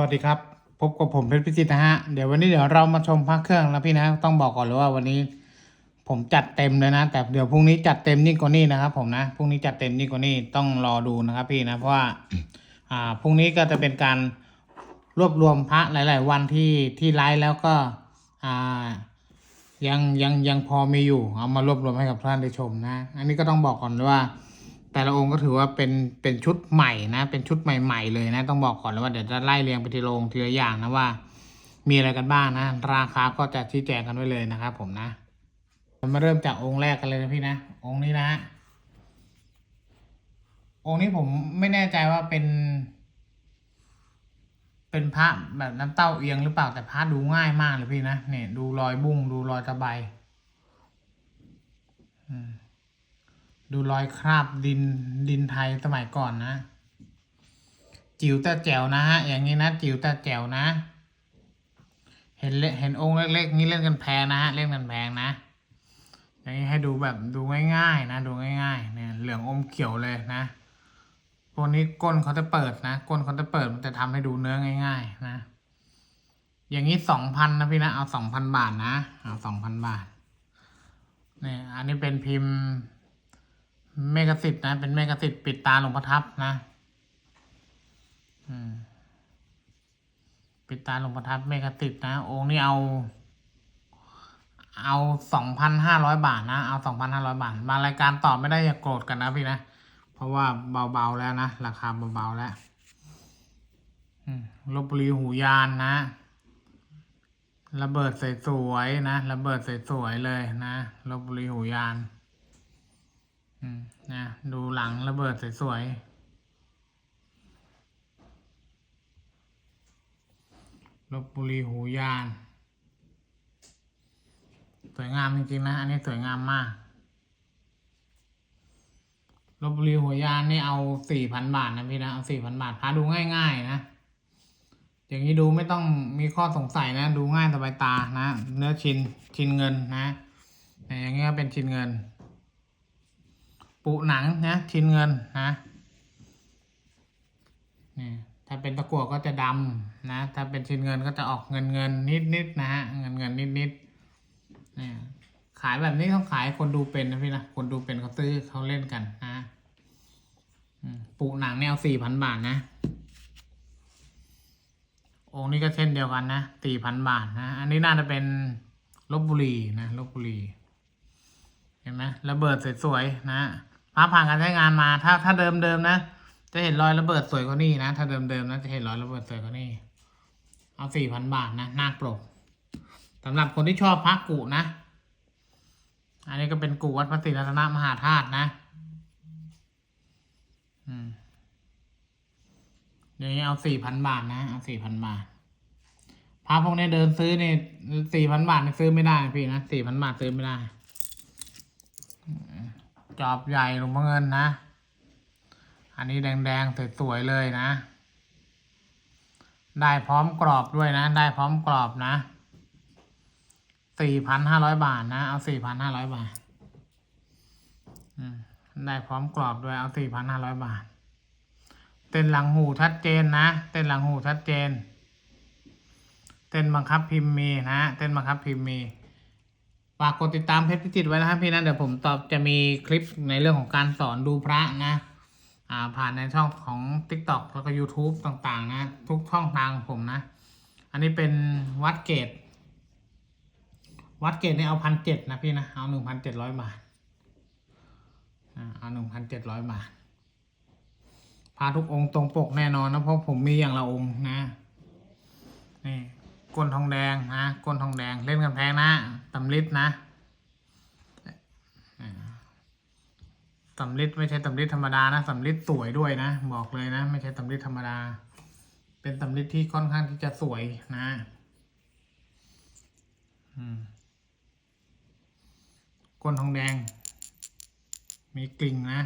วัสดีครับพบกับผมเพชรพิจิตรนะฮะเดี๋ยววันนี้เดี๋ยวเรามาชมพระเครื่องนะพี่นะต้องบอกก่อนเลยว่าวันนี้ ผมจัดเต็มเลยนะ แต่เดี๋ยวพรุ่งนี้จัดเต็มยิ่งกว่านี้นะครับ ผมนะพรุ่งนี้จัดเต็มยิ่งกว่านี้ต้องรอดูนะครับพี่นะเพราะว่าอ่าพรุ่งนี้ก็จะเป็นการรวบรวมพระหลาย ๆ วันที่ที่ไลฟ์แล้วก็อ่ายังยังยังพอมีอยู่เอามารวบรวมให้กับท่านได้ชมนะ อันนี้ก็ต้องบอกก่อนเลยว่า แต่ละองค์ก็ถือว่าเป็นเป็นชุดใหม่นะ เป็นชุดใหม่ ๆ เลยนะ ต้องบอกก่อนเลยว่าเดี๋ยวจะไล่เรียงไปทีละองค์ทีละอย่างนะว่า มีอะไรกันบ้างนะ ราคาก็จะชี้แจงกันไว้เลยนะครับผมนะมาเริ่มจากองค์แรกกันเลยนะพี่นะ องค์นี้นะ องค์นี้ผมไม่แน่ใจว่าเป็น เป็นพระแบบน้ำเต้าเอียงหรือเปล่าแต่พระดูง่ายมากเลยพี่นะเนี่ยดูรอยบุ้งดูรอยตะไบอืม ดูรอยคราบดินดินไทยสมัยก่อนนะ จิ๋วแต่แจ๋วนะฮะอย่างนี้นะ จิ๋วแต่แจ๋วนะ เห็นเล่เห็นองค์เล็กๆนี้เล่นกันแพงนะฮะเล่นกันแพงนะอย่างนี้ให้ดูแบบดูง่ายๆ นะ ดูง่ายๆเนี่ยเหลืองอมเขียวเลยนะพวกนี้ก้นเขาจะเปิดนะก้นเขาจะเปิดมันจะทำให้ดูเนื้อง่าย ๆ นะ อย่างนี้สองพันนะพี่นะเอาสองพันบาทนะเอาสองพันบาทเนี่ยอันนี้เป็นพิมพ์ เมกสิทธ์นะ เป็นเมกสิทธ์ปิดตาหลวงพ่อทับนะปิดตาหลวงพ่อทับเมกสิทธ์นะ องค์นี้เอา เอาสองพันห้าร้อยบาทนะ เอาสองพันห้าร้อยบาท มารายการตอบไม่ได้อย่าโกรธกันนะพี่นะ เพราะว่าเบาๆแล้วนะ ราคาเบาๆแล้วลบบุรีหูยานนะ ระเบิดสวยๆนะ ระเบิดสวยๆเลยนะลบบุรีหูยาน นะดูหลังระเบิดสวยๆลบบุรีหูยาน สวยงามจริงๆนะ อันนี้สวยงามมากลบบุรีหัวยานนี่เอาสี่พันบาทนะพี่นะ เอาสี่พันบาทพาดูง่าย ๆ นะ อย่างนี้ดูไม่ต้องมีข้อสงสัยนะ ดูง่ายสบายตานะ เนื้อชิ้นชิ้นเงินนะ อย่างเงี้ยเป็นชิ้นเงิน ปุหนังนะชิ้นเงินนะนี่ถ้าเป็นตะกั่วก็จะดำนะ ถ้าเป็นชิ้นเงินก็จะออกเงินเงินนิดนิดๆนะฮะเงินเงินนิดนิดๆเนี่ยขายแบบนี้ต้องขายคนดูเป็นนะพี่นะคนดูเป็นเขาซื้อเขาเล่นกันนะปุหนังเนี่ยเอาสี่พันบาทนะองค์นี้ก็เช่นเดียวกันนะสี่พันบาทนะ อันนี้น่าจะเป็นลบบุรีนะลบบุรี เห็นไหมระเบิดสวยๆนะ พระผ่านการใช้งานมาถ้าถ้าเดิมเดิมนะ จะเห็นรอยระเบิดสวยกว่านี้นะ ถ้าเดิมเดิมนะจะเห็นรอยระเบิดสวยกว่านี้ เอาสี่พันบาทนะน้าปกสำหรับคนที่ชอบพระกุนะ อันนี้ก็เป็นกุวัดพระศรีรัตนมหาธาตุนะ อืมเดี๋ยวนี้เอาสี่พันบาทนะ เอาสี่พันบาทพระพวกนี้เดินซื้อเนี่ยสี่พันบาทนี่ซื้อไม่ได้พี่นะสี่พันบาทซื้อไม่ได้ จอบใหญ่หลวงพ่อเงินนะ อันนี้แดงๆสวยๆเลยนะ ได้พร้อมกรอบด้วยนะ ได้พร้อมกรอบนะสี่พันห้าร้อยบาทนะ เอาสี่พันห้าร้อยบาทอืมได้พร้อมกรอบด้วยเอาสี่พันห้าร้อยบาท เต้นหลังหูชัดเจนนะ เต้นหลังหูชัดเจน เต้นบังคับพิมพ์มีนะ เต้นบังคับพิมพ์มี ฝากกดติดตามเพจพิจิตไว้นะครับพี่นะเดี๋ยวผมตอบจะมีคลิปในเรื่องของการสอนดูพระนะอ่าผ่านในช่องของ TikTok แล้วก็ YouTube ต่างๆ นะ ทุกช่องทางของผมนะ อันนี้เป็นวัดเกตวัดเกตเนี่ยเอาพันเจ็ดนะพี่นะ เอาหนึ่งพันเจ็ดร้อยบาทเอาหนึ่งพันเจ็ดร้อยบาทพาทุกองค์ตรงปกแน่นอนนะเพราะผมมีอย่างละองค์นะนี่ ก้นทองแดงนะก้นทองแดงเล่นกันแพงนะตำลิดนะตำลิดไม่ใช่ตำลิดธรรมดานะตำลิดสวยด้วยนะบอกเลยนะ ไม่ใช่ตำลิดธรรมดา เป็นตำลิดที่ค่อนข้างที่จะสวยนะก้นทองแดง มีกลิ่งนะ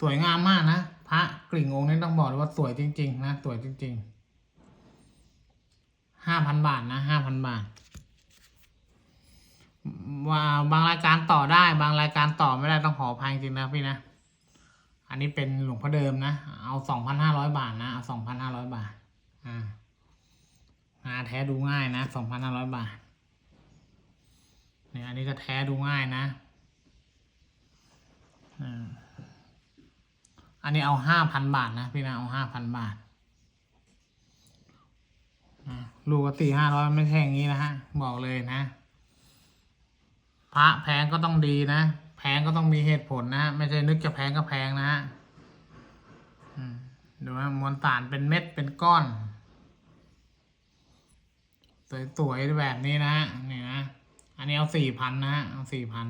สวยงามมากนะพระกลิ่งองค์นี้ต้องบอกเลยว่าสวยจริง ๆ นะสวยจริง ๆ ห้าพันบาทนะห้าพันบาทว่าบางรายการต่อได้ บางรายการต่อไม่ได้ต้องขออภัยจริงนะพี่นะ อันนี้เป็นหลวงพ่อเดิมนะ เอาสองพันห้าร้อยบาทนะ เอาสองพันห้าร้อยบาท อ่าแท้ดูง่ายนะสองพันห้าร้อยบาท เนี่ยอันนี้ก็แท้ดูง่ายนะอ่าอันนี้เอาห้าพันบาทนะพี่นะ เอาห้าพันบาทอ่า ลูกก็สี่ห้าร้อยไม่ใช่อย่างนี้นะฮะ บอกเลยนะ พระแพงก็ต้องดีนะ แพงก็ต้องมีเหตุผลนะฮะ ไม่ใช่นึกจะแพงก็แพงนะฮะดูว่ามวลสารเป็นเม็ดเป็นก้อน สวยๆแบบนี้นะฮะนี่นะ อันนี้เอาสี่พันนะฮะ เอาสี่พัน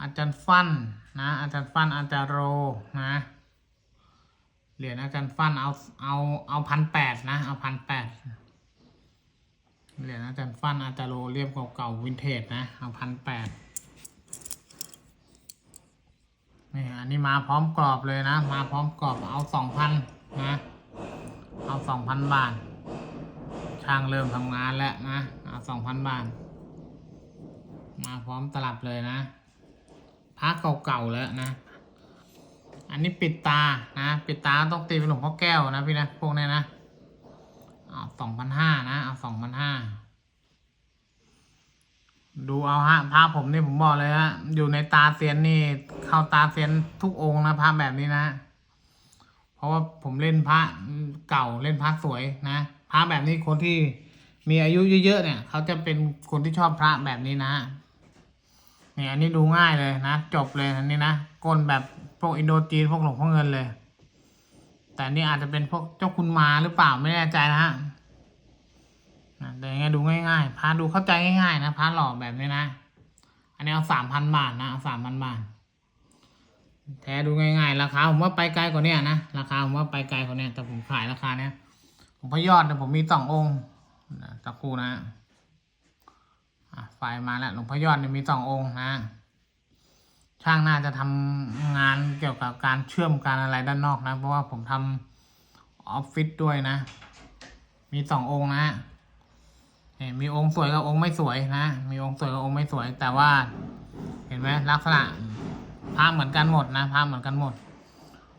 อาจารย์ฟันนะ อาจารย์ฟันอาจารย์โรนะ เหรียญอาจารย์ฟันเอาเอาเอาพันแปดนะ เอาพันแปดเหรียญอาจารย์ฟันอาจารโรเรียบเก่าๆวินเทจนะ เอาพันแปดนี่อันนี้มาพร้อมกรอบเลยนะ มาพร้อมกรอบเอาสองพันนะ เอาสองพันบาท ช่างเริ่มทำงานแล้วนะ เอาสองพันบาท มาพร้อมตลับเลยนะพักเก่าๆแล้วนะ อันนี้ปิดตานะปิดตาต้องตีเป็นหลวงพ่อแก้วนะพี่นะพวกเนี้ยนะเอาสองพันห้านะเอาสองพันห้าดูเอาฮะพระผมนี่ผมบอกเลยฮะอยู่ในตาเซียนนี่ เข้าตาเซียนทุกองค์นะพระแบบนี้นะ เพราะว่าผมเล่นพระเก่าเล่นพระสวยนะพระแบบนี้คนที่มีอายุเยอะๆเนี่ย เขาจะเป็นคนที่ชอบพระแบบนี้นะเนี่ยอันนี้ดูง่ายเลยนะ จบเลยอันนี้นะก้นแบบ พวกอินโดจีนพวกหลวงพ่อเงินเลย แต่นี่อาจจะเป็นพวกเจ้าคุณมาหรือเปล่าไม่แน่ใจนะฮะแต่ยังไงดูง่ายๆพระดูเข้าใจง่ายๆนะพระหล่อแบบนี้นะ อันนี้เอาสามพันบาทนะเอาสามพันบาทแท้ดูง่ายๆราคาผมว่าไปไกลกว่านี้นะราคาผมว่าไปไกลกว่านี้แต่ผมขายราคาเนี้ยผมพยอดเนี่ยผมมีสององค์ตะคูนะอะไฟมาแล้วหลวงพ่อยอดเนี่ยมีสององค์นะ ช่างน่าจะทำงานเกี่ยวกับการเชื่อมการอะไรด้านนอกนะ เพราะว่าผมทำออฟฟิศด้วยนะ มีสององค์นะมีองค์สวยกับองค์ไม่สวยนะ มีองค์สวยกับองค์ไม่สวย แต่ว่า เห็นไหมลักษณะพระเหมือนกันหมดนะพระเหมือนกันหมด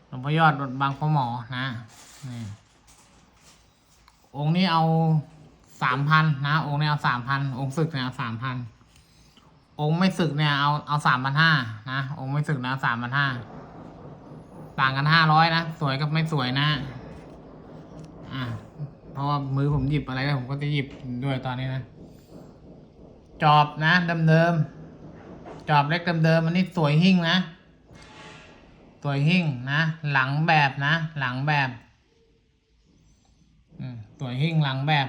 หลวงพ่อยอดบางพ่อหมอนะนี่องค์นี้เอาสามพันนะ องค์นี้เอาสามพันองค์ศึกเนี่ยเอาสามพัน องค์ไม่ศึกเนี่ยเอาเอาสามพันห้านะ องค์ไม่ศึกนะสามพันห้าต่างกันห้าร้อยนะ สวยกับไม่สวยนะ อ่าเพราะว่ามือผมหยิบอะไรได้ผมก็จะหยิบด้วยตอนนี้นะ จอบนะเดิมๆจอบเล็กเดิมๆอันนี้สวยหิ่งนะสวยหิ่งนะ หลังแบบนะ หลังแบบอืมสวยหิ่งหลังแบบ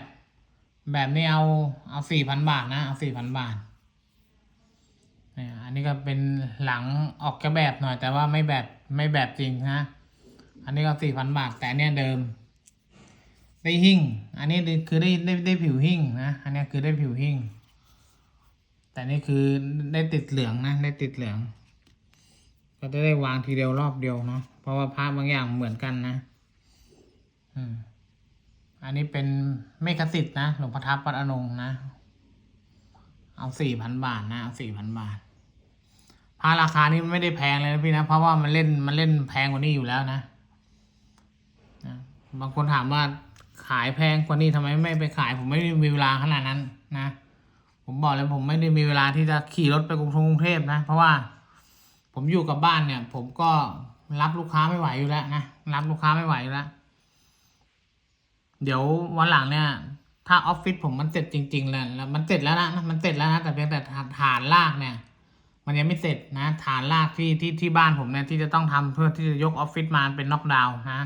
แบบนี้เอาเอาสี่พันบาทนะ เอาสี่พันบาท นี่ก็เป็นหลังออกจะแบบหน่อยแต่ว่าไม่แบบไม่แบบจริงนะอันนี้ก็สี่พันบาทแต่เนี้ยเดิม ได้หิ่ง อันนี้คือได้ได้ได้ผิวหิ่งนะอันนี้คือได้ผิวหิ่ง แต่นี่คือได้ติดเหลืองนะได้ติดเหลือง ก็จะได้วางทีเดียวรอบเดียวเนาะเพราะว่าพระบางอย่างเหมือนกันนะอืมอันนี้เป็นเมฆสิทธิ์นะหลวงพ่อทับปัดอนงนะ เอาสี่พันบาทนะเอาสี่พันบาท พระราคานี้ไม่ได้แพงเลยนะพี่นะ เพราะว่ามันเล่นมันเล่นแพงกว่านี้อยู่แล้วนะนะบางคนถามว่าขายแพงกว่านี้ทำไมไม่ไปขาย ผมไม่ได้มีเวลาขนาดนั้นนะ ผมบอกเลยผมไม่ได้มีเวลาที่จะขี่รถไปกรุงกรุงเทพนะ เพราะว่าผมอยู่กับบ้านเนี่ย ผมก็รับลูกค้าไม่ไหวอยู่แล้วนะรับลูกค้าไม่ไหวอยู่แล้วเดี๋ยววันหลังเนี่ย ถ้าออฟฟิศผมมันเสร็จจริงๆแล้วแล้วมันเสร็จแล้วนะมันเสร็จแล้วนะแต่เพียงแต่ฐานฐานรากเนี่ย มันยังไม่เสร็จนะ ฐานรากที่ที่ที่บ้านผมเนี่ยที่จะต้องทำเพื่อที่จะยกออฟฟิศมาเป็นน็อกดาวน์นะ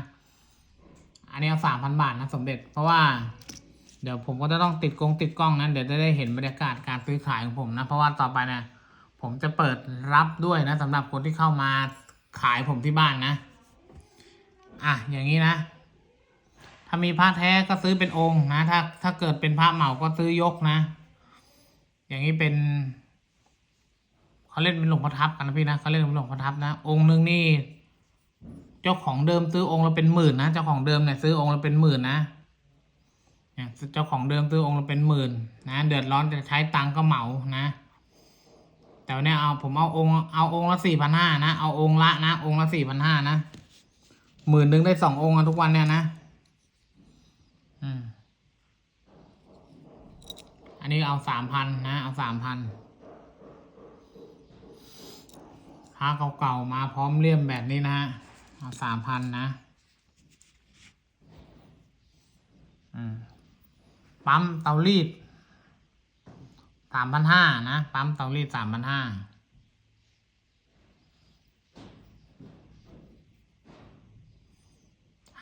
อันนี้เอาสามพันบาทนะสมเด็จ เพราะว่าเดี๋ยวผมก็จะต้องติดกงติดกล้องนะเดี๋ยวจะได้เห็นบรรยากาศการซื้อขายของผมนะ เพราะว่าต่อไปนี่ยผมจะเปิดรับด้วยนะสำหรับคนที่เข้ามาขายผมที่บ้านนะอะอย่างนี้นะถ้ามีพระแท้ก็ซื้อเป็นองค์นะ ถ้าถ้าเกิดเป็นพระเหมาก็ซื้อยกนะ อย่างนี้เป็น เขาเล่นเป็นหลวงพ่อทับกันนะพี่นะเขาเล่นเป็นหลวงพ่อทับนะ องค์หนึ่งนี่ เจ้าของเดิมซื้อองค์เราเป็นหมื่นนะเจ้าของเดิมเนี่ยซื้อองค์เราเป็นหมื่นนะเจ้าของเดิมซื้อองค์เราเป็นหมื่นนะเดือดร้อนจะใช้ตังก็เหมานะแต่เนี่ยเอาผมเอาองค์เอาองค์ละสี่พันห้านะเอาองค์ละนะองค์ละสี่พันห้านะหมื่นหนึ่งได้สององค์ทุกวันเนี่ยนะอันนี้เอาสามพันนะ เอาสามพัน พระเก่าๆมาพร้อมเลี่ยมแบบนี้นะเอาสามพันนะอืมปั๊มเตารีดสามพันห้านะ ปั๊มเตารีดสามพันห้า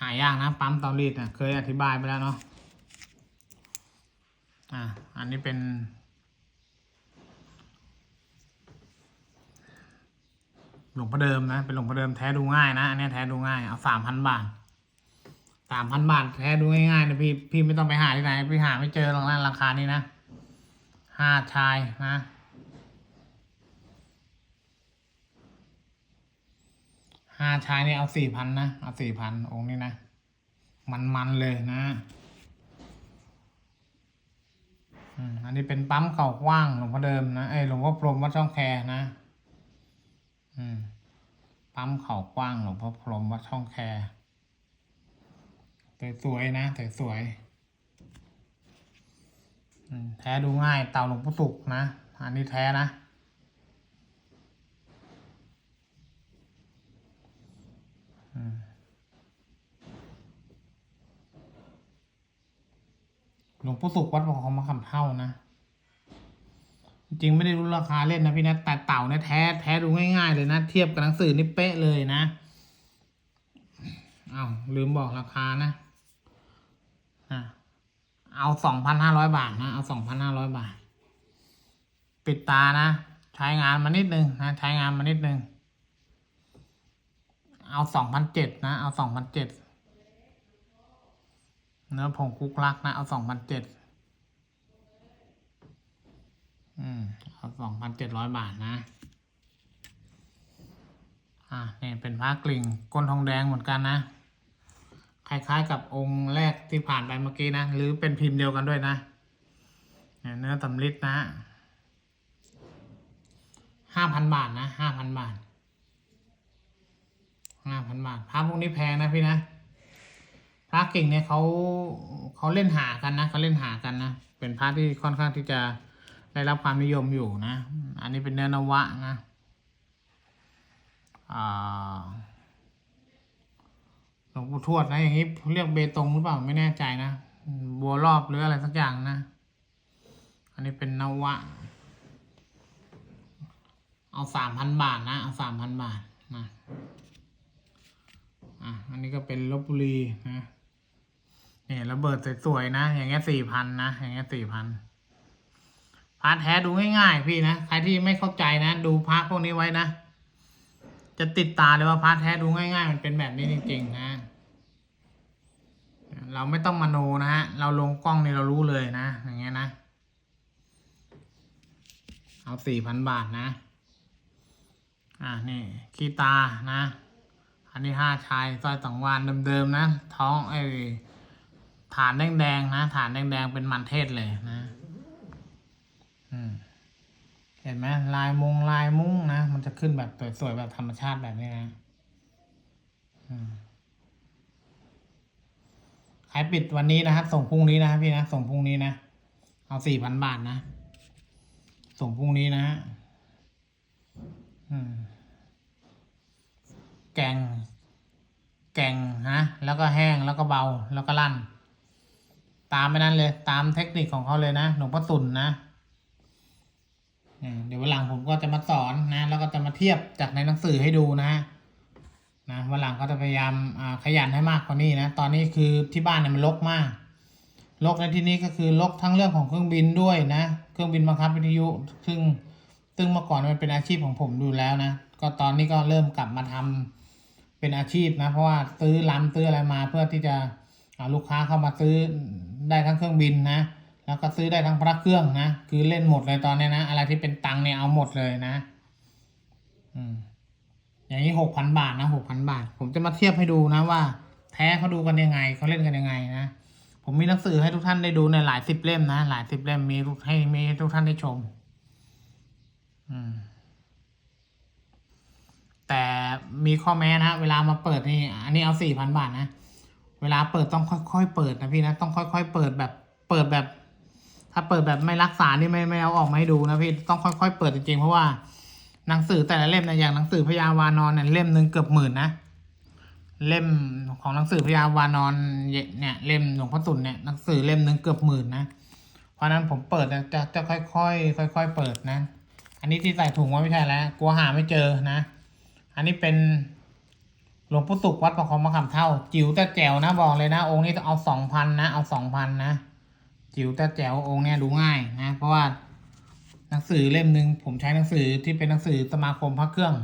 หายากนะ ปั๊มเตารีดนะเคยอธิบายไปแล้วเนาะอะอันนี้เป็น หลวงพ่อเดิมนะ เป็นหลวงพ่อเดิมแท้ดูง่ายนะ อันนี้แท้ดูง่าย เอาสามพันบาทสามพันบาทแท้ดูง่ายๆนะพี่ พี่ไม่ต้องไปหาที่ไหน พี่หาไม่เจอหรอกนะราคานี้นะห้าชายนะห้าชายนี่เอาสี่พันนะ เอาสี่พันองค์นี้นะ มันๆเลยนะอันนี้เป็นปั๊มเก่ากว้างหลวงพ่อเดิมนะไอ้หลวงพ่อพรมวัดช่องแคนะ ปั๊มเข่ากว้างหลวงพ่อพรมวัดช่องแคสวยๆนะสวยๆแท้ดูง่ายเต่าหลวงพ่อสุกนะ อันนี้แท้นะ หลวงพ่อสุขวัดบอกเขามาคำเท่านะ จริงไม่ได้รู้ราคาเล่นนะพี่นะแต่เต่าเนี่ยแท้แท้ดูง่ายๆเลยนะ เทียบกับหนังสือนี่เป๊ะเลยนะเอาลืมบอกราคานะอะเอาสองพันห้าร้อยบาทนะ เอาสองพันห้าร้อยบาท ปิดตานะ ใช้งานมานิดนึงนะ ใช้งานมานิดนึง เอาสองพันเจ็ดนะ เอาสองพันเจ็ดเนื้อผงคุกลักนะ เอาสองพันเจ็ด อืมเอาสองพันเจ็ดร้อยบาทนะ อ่าเนี่ยเป็นผ้ากลิ่งก้นทองแดงเหมือนกันนะ คล้ายๆกับองค์แรกที่ผ่านไปเมื่อกี้นะ หรือเป็นพิมพ์เดียวกันด้วยนะเนี่ยเนื้อตำลิดนะห้าพันบาทนะห้าพันบาทห้าพันบาทพระพวกนี้แพงนะพี่นะพระเก่งเนี่ยเขาเขาเล่นหากันนะเขาเล่นหากันนะ เป็นพระที่ค่อนข้างที่จะ ได้รับความนิยมอยู่นะ อันนี้เป็นเนื้อนวะนะหลวงปู่ทวดนะอย่างนี้เรียกเบตงหรือเปล่าไม่แน่ใจนะ บัวรอบหรืออะไรสักอย่างนะ อันนี้เป็นนวะ เอาสามพันบาทนะ เอาสามพันบาทนะ อะ อันนี้ก็เป็นลบบุรีนะนี่ระเบิดสวยๆนะ อย่างเงี้ยสี่พันนะ อย่างเงี้ยสี่พัน พาร์ทแท้ดูง่ายๆพี่นะใครที่ไม่เข้าใจนะดูพาร์ทพวกนี้ไว้นะ จะติดตาเลยว่าพาร์ทแท้ดูง่าย ๆ มันเป็นแบบนี้จริงๆนะเราไม่ต้องมโนนะฮะเราลงกล้องนี่เรารู้เลยนะ อย่างเงี้ยนะ เอาสี่พันบาทนะ อ่านี่คีตานะ อันนี้ห้าชายสร้อยสังวานเดิมๆนะ ท้องไอ้ฐานแดงๆนะฐานแดงๆเป็นมันเทศเลยนะ เห็นไหมลายมงลายมุ้งนะ มันจะขึ้นแบบสวยๆแบบธรรมชาติแบบนี้นะขายปิดวันนี้นะครับส่งพรุ่งนี้นะครับพี่นะ ส่งพรุ่งนี้นะ เอาสี่พันบาทนะ ส่งพรุ่งนี้นะฮะแกง แกงฮะ แล้วก็แห้ง แล้วก็เบา แล้วก็ลั่น ตามไปนั้นเลย ตามเทคนิคของเขาเลยนะ หลวงพ่อตุ่นนะ เดี๋ยววันหลังผมก็จะมาสอนนะ แล้วก็จะมาเทียบจากในหนังสือให้ดูนะนะวันหลังก็จะพยายามขยันให้มากกว่านี้นะ ตอนนี้คือที่บ้านเนี่ยมันรกมากรกในที่นี้ก็คือรกทั้งเรื่องของเครื่องบินด้วยนะ เครื่องบินบังคับวิทยุ ซึ่งซึ่งเมื่อก่อนมันเป็นอาชีพของผมดูแล้วนะ ก็ตอนนี้ก็เริ่มกลับมาทำเป็นอาชีพนะ เพราะว่าซื้อล้ำซื้ออะไรมาเพื่อที่จะอ่าลูกค้าเข้ามาซื้อได้ทั้งเครื่องบินนะ แล้วก็ซื้อได้ทั้งพระเครื่องนะคือเล่นหมดเลยตอนนี้นะอะไรที่เป็นตังเนี่ยเอาหมดเลยนะ อืมอย่างนี้หกพันบาทนะหกพันบาท ผมจะมาเทียบให้ดูนะว่า แท้เขาดูกันยังไงเขาเล่นกันยังไงนะผมมีหนังสือให้ทุกท่านได้ดูในหลายสิบเล่มนะหลายสิบเล่มมีให้มีให้ทุกท่านได้ชม อืมแต่มีข้อแม้นะเวลามาเปิดนี่อันนี้เอาสี่พันบาทนะเวลาเปิดต้องค่อยๆเปิดนะพี่นะต้องค่อยๆเปิดแบบเปิดแบบ ถ้าเปิดแบบไม่รักษานี่ไม่ไม่เอาออกมาให้ดูนะพี่ต้องค่อย ๆ เปิดจริงๆเพราะว่าหนังสือแต่ละเล่มเนี่ยอย่างหนังสือพญาวานอนเนี่ยเล่มหนึ่งเกือบหมื่นนะเล่มของหนังสือพญาวานอนเนี่ยเล่มหลวงพ่อตุนเนี่ยหนังสือเล่มหนึ่งเกือบหมื่นนะเพราะนั้นผมเปิดจะจะค่อยๆค่อย ๆ เปิดนะ อันนี้ที่ใส่ถุงไว้ไม่ใช่แล้วกลัวหาไม่เจอนะ อันนี้เป็นหลวงปู่สุขวัดประคองมะขามเท่า จิ๋วแต่แจ๋วนะบอกเลยนะ องค์นี้เอาสองพันนะเอาสองพันนะ จิ๋วแต่แจ๋วองค์เนี้ยดูง่ายนะเพราะว่าหนังสือเล่มหนึ่งผมใช้หนังสือที่เป็นหนังสือสมาคมพระเครื่อง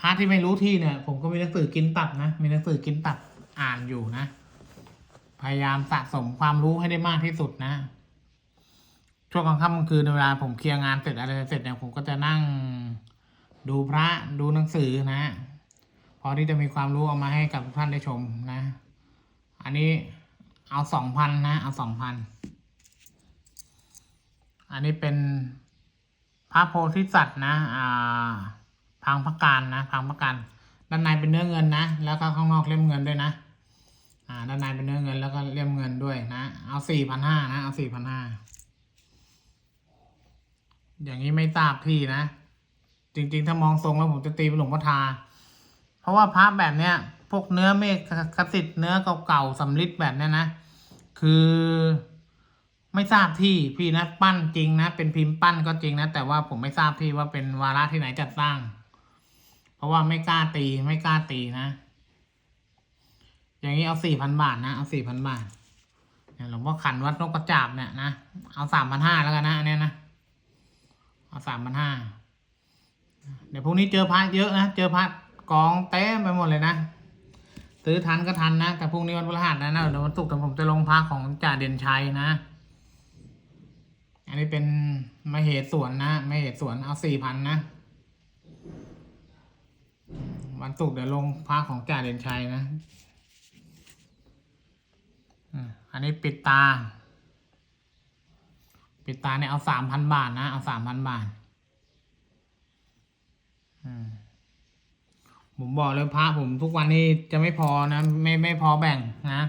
พระที่ไม่รู้ที่เนี่ย ผมก็มีหนังสือกินตัดนะมีหนังสือกินตัดอ่านอยู่นะ พยายามสะสมความรู้ให้ได้มากที่สุดนะช่วงกลางค่ำกลางคืนเวลาผมเคลียร์งานเสร็จอะไรเสร็จเนี่ยผมก็จะนั่งดูพระดูหนังสือนะพอที่จะมีความรู้เอามาให้กับทุกท่านได้ชมนะ อันนี้ เอาสองพันนะ เอาสองพัน อันนี้เป็นพระโพธิสัตว์นะอ่าพังพระการนะพังพระการด้านในเป็นเนื้อเงินนะ แล้วก็ข้างนอกเล่มเงินด้วยนะ อ่า ด้านในเป็นเนื้อเงินแล้วก็เล่มเงินด้วยนะ เอาสี่พันห้านะ เอาสี่พันห้า อย่างนี้ไม่ทราบที่นะ จริง ๆ ถ้ามองทรงแล้วผมจะตีเป็นหลวงพ่อทา เพราะว่าพระแบบเนี้ย พวกเนื้อเมฆคสิทธิ์เนื้อเก่าๆสำริดแบบนี้นะ คือไม่ทราบที่พี่นะปั้นจริงนะ เป็นพิมพ์ปั้นก็จริงนะ แต่ว่าผมไม่ทราบที่ว่าเป็นวาระที่ไหนจัดสร้าง เพราะว่าไม่กล้าตีไม่กล้าตีนะ อย่างนี้เอาสี่พันบาทนะเอาสี่พันบาทเนี่ยหลวงพ่อขันวัดนกกระจาบเนี่ยนะเอาสามพันห้าแล้วกันนะอันนี้ยนะเอาสามพันห้าเดี๋ยวพรุ่งนี้เจอพระเยอะนะเจอพระกองเต็มไปหมดเลยนะ ซื้อทันก็ทันนะ แต่พรุ่งนี้วันพฤหัสนะนะเดี๋ยววันศุกร์ผมจะลงพระของจ่าเด่นชัยนะ อันนี้เป็นมาเหตุสวนนะมาเหตุสวนเอาสี่พันนะ วันศุกร์เดี๋ยวลงพระของจ่าเด่นชัยนะอันนี้ปิดตา ปิดตาเนี่ยเอาสามพันบาทนะ เอาสามพันบาท อืม ผมบอกเลยพระผมทุกวันนี้จะไม่พอนะไม่ไม่พอแบ่งนะ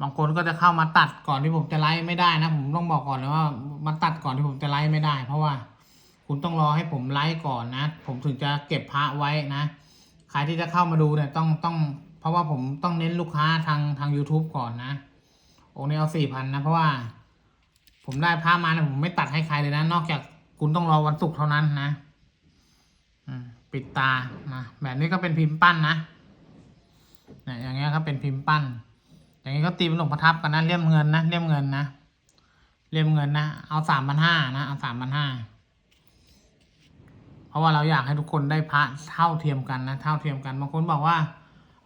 บางคนก็จะเข้ามาตัดก่อนที่ผมจะไลฟ์ไม่ได้นะ ผมต้องบอกก่อนเลยว่ามาตัดก่อนที่ผมจะไลฟ์ไม่ได้ เพราะว่า คุณต้องรอให้ผมไลฟ์ก่อนนะ ผมถึงจะเก็บพระไว้นะใครที่จะเข้ามาดูเนี่ยต้องต้อง เพราะว่าผมต้องเน้นลูกค้าทางทาง youtube ก่อนนะโอ้นี่เอาสี่พันนะ เพราะว่า ผมได้พระมาเนี่ยผมไม่ตัดให้ใครเลยนะ นอกจากคุณต้องรอวันศุกร์เท่านั้นนะ ปิดตานะแบบนี้ก็เป็นพิมพ์ปั้นนะเนี่ยอย่างเงี้ยครับเป็นพิมพ์ปั้น อย่างนี้ก็ตีเป็นหลวงประทับกันนะเลี่ยมเงินนะเลี่ยมเงินนะเลี่ยมเงินนะเอาสามพันห้านะเอาสามพันห้าเพราะว่าเราอยากให้ทุกคนได้พระเท่าเทียมกันนะเท่าเทียมกันบางคนบอกว่า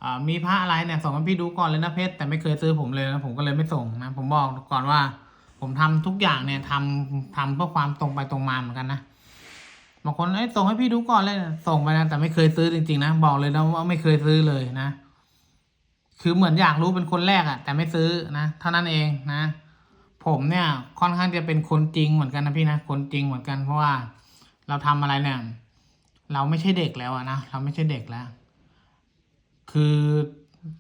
อ่ามีพระอะไรเนี่ยส่งให้พี่ดูก่อนเลยนะเพชรแต่ไม่เคยซื้อผมเลยนะผมก็เลยไม่ส่งนะผมบอกก่อนว่า ผมทำทุกอย่างเนี่ยทำทำเพื่อความตรงไปตรงมาเหมือนกันนะ บางคนเอ้ส่งให้พี่ดูก่อนเลยส่งไปนะแต่ไม่เคยซื้อจริงๆนะบอกเลยนะว่าไม่เคยซื้อเลยนะ คือเหมือนอยากรู้เป็นคนแรกอะแต่ไม่ซื้อนะเท่านั้นเองนะ ผมเนี่ยค่อนข้างจะเป็นคนจริงเหมือนกันนะพี่นะคนจริงเหมือนกันเพราะว่า เราทำอะไรเนี่ยเราไม่ใช่เด็กแล้วอะนะเราไม่ใช่เด็กแล้ว คือ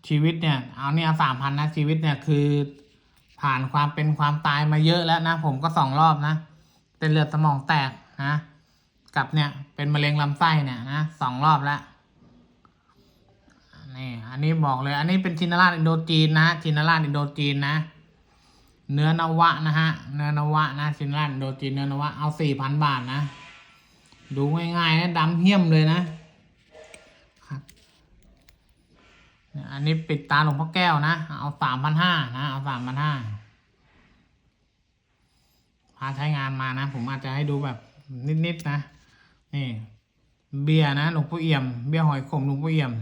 ชีวิตเนี่ย เอาเนี่ยสามพันนะชีวิตเนี่ยคือ ผ่านความเป็นความตายมาเยอะแล้วนะผมก็สองรอบนะเป็นเลือดสมองแตกนะ กับเนี่ย เป็นมะเร็งลำไส้เนี่ยนะสองรอบแล้วนี่อันนี้บอกเลย อันนี้เป็นชินราชอินโดจีนนะชินราชอินโดจีนนะ เนื้อนวะนะฮะ เนื้อนวะนะชินราชอินโดจีนเนื้อนวะเอาสี่พันบาทนะ ดูง่ายๆนะดำเหี้ยมเลยนะอันนี้ปิดตาหลวงพ่อแก้วนะ เอาสามพันห้านะ เอาสามพันห้าพาใช้งานมานะ ผมอาจจะให้ดูแบบนิดๆนะ นี่ เบียนะหลวงพ่อเอี่ยม เบียหอยขมหลวงพ่อเอี่ยม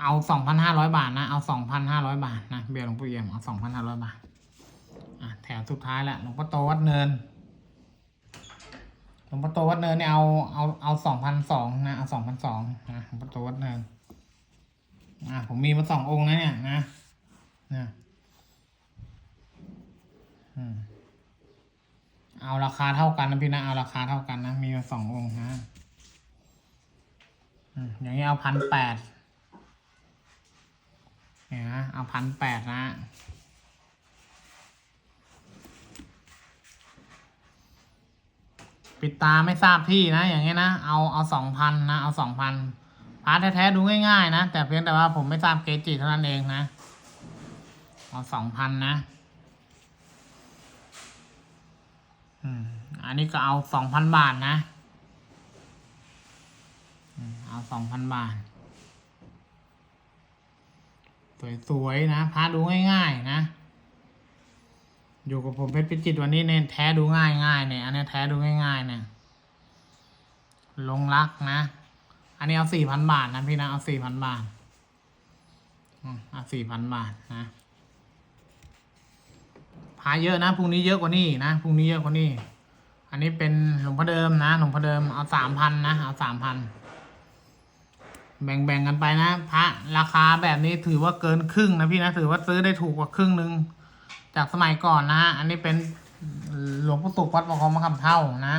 เอาสองพันห้าร้อยบาทนะ เอาสองพันห้าร้อยบาทนะเบียหลวงพ่อเอี่ยมเอาสองพันห้าร้อยบาทอะแถวสุดท้ายละหลวงพ่อโตวัดเนินหลวงพ่อโตวัดเนินเนี่ยเอาเอาเอาสองพันสองนะเอาสองพันสองนะหลวงพ่อโตวัดเนินอะผมมีมาสององค์นะเนี่ยนะนะอืม เอาราคาเท่ากันนะพี่นะเอาราคาเท่ากันนะ มีสององค์นะอย่างนี้เอาพันแปดเนี่ยนะเอาเอาพันแปดนะปิดตาไม่ทราบที่นะ อย่างเงี้ยนะ เอาเอาสองพันนะ เอาสองพันพาร์ทแท้ๆดูง่ายๆนะ แต่เพียงแต่ว่าผมไม่ทราบเกจิเท่านั้นเองนะ เอาสองพันนะ อันนี้ก็เอาสองพันบาทนะ เอาสองพันบาท สวยๆนะพาดูง่ายๆนะ อยู่กับผมเพชรพิจิตวันนี้เนี่ยแท้ดูง่ายๆเนี่ย อันนี้แท้ดูง่ายๆเนี่ย ลงรักนะ อันนี้เอาสี่พันบาทนะพี่นะ เอาสี่พันบาทอืมเอาสี่พันบาทนะาเยอะนะพรุ่งนี้เยอะกว่านี้นะพรุ่งนี้เยอะกว่านี้ อันนี้เป็นหลวงพ่อเดิมนะหลวงพ่อเดิมเอาสามพันนะเอาสามพันแบ่งๆกันไปนะพระราคาแบบนี้ถือว่าเกินครึ่งนะพี่นะถือว่าซื้อได้ถูกกว่าครึ่งหนึ่งจากสมัยก่อนนะฮะอันนี้เป็นหลวงพ่อสุกวัดประคองมะขามเท่านะ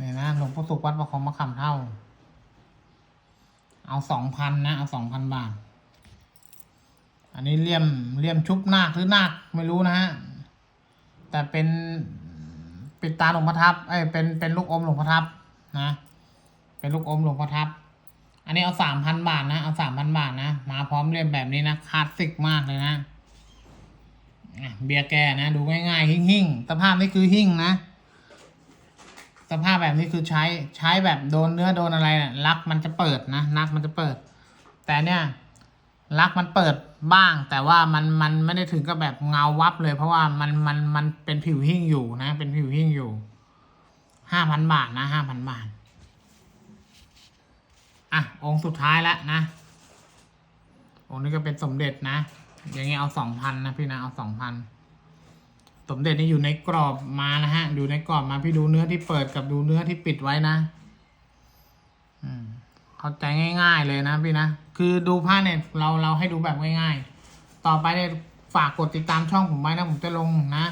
นี่นะหลวงพ่อสุกวัดประคองมะขามเท่า เอาสองพันนะเอาสองพันบาท อันนี้เลี่ยมเลี่ยมชุบนาคหรือนาคไม่รู้นะฮะ แต่เป็นปิดตาหลวงพ่อทับ เอ้ย เป็น เป็นลูกอมหลวงพ่อทับนะ เป็นลูกอมหลวงพ่อทับ อันนี้เอาสามพันบาทนะ เอาสามพันบาทนะ มาพร้อมเล่มแบบนี้นะ คลาสสิกมากเลยนะเบียร์แก่นะ ดูง่ายๆ หิ่งๆ สภาพนี้คือหิ่งนะ สภาพแบบนี้คือใช้ ใช้แบบโดนเนื้อโดนอะไรนะ่ะลักมันจะเปิดนะลักมันจะเปิด แต่เนี่ยลักมันเปิด บ้าง แต่ว่ามันมันไม่ได้ถึงกับแบบเงาวับเลย เพราะว่ามันมันมันเป็นผิวหิ่งอยู่นะ เป็นผิวหิ่งอยู่ห้าพันบาทนะห้าพันบาท อะ องค์สุดท้ายแล้วนะ องค์นี้ก็เป็นสมเด็จนะ อย่างเงี้ยเอาสองพันนะพี่นะเอาสองพันสมเด็จนี่อยู่ในกรอบมานะฮะ อยู่ในกรอบมาพี่ดูเนื้อที่เปิดกับดูเนื้อที่ปิดไว้นะ อืม เข้าใจง่าย ๆ เลยนะพี่นะ คือดูผ้าเนี่ยเราเราให้ดูแบบง่ายๆ ต่อไปเนี่ยฝากกดติดตามช่องผมไว้นะผมจะลงนะ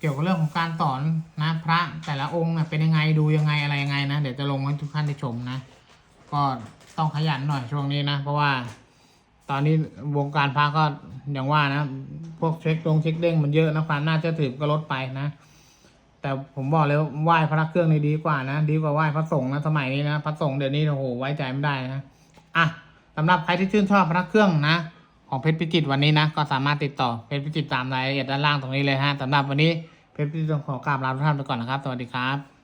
เกี่ยวกับเรื่องของการสอนนะพระแต่ละองค์เนี่ยเป็นยังไงดูยังไงอะไรยังไงนะเดี๋ยวจะลงให้ทุกท่านได้ชมนะ ก็ต้องขยันหน่อยช่วงนี้นะ เพราะว่าตอนนี้วงการพระก็อย่างว่านะ พวกเช็คตรงเช็คเด้งมันเยอะนะความน่าเชื่อถือก็ลดไปนะ แต่ผมบอกเลยว่าไหว้พระเครื่องนี่ดีกว่านะ ดีกว่าไหว้พระสงฆ์นะสมัยนี้นะพระสงฆ์เดี๋ยวนี้โอ้โหไว้ใจไม่ได้นะอะสำหรับใครที่ชื่นชอบพระเครื่องนะ ของเพชรพิจิตวันนี้นะ ก็สามารถติดต่อเพชรพิจิตตามรายละเอียดด้านล่างตรงนี้เลยฮะสำหรับวันนี้เพชรพิจิตต้องขอกราบลาทุกท่านไปก่อนนะครับ สวัสดีครับ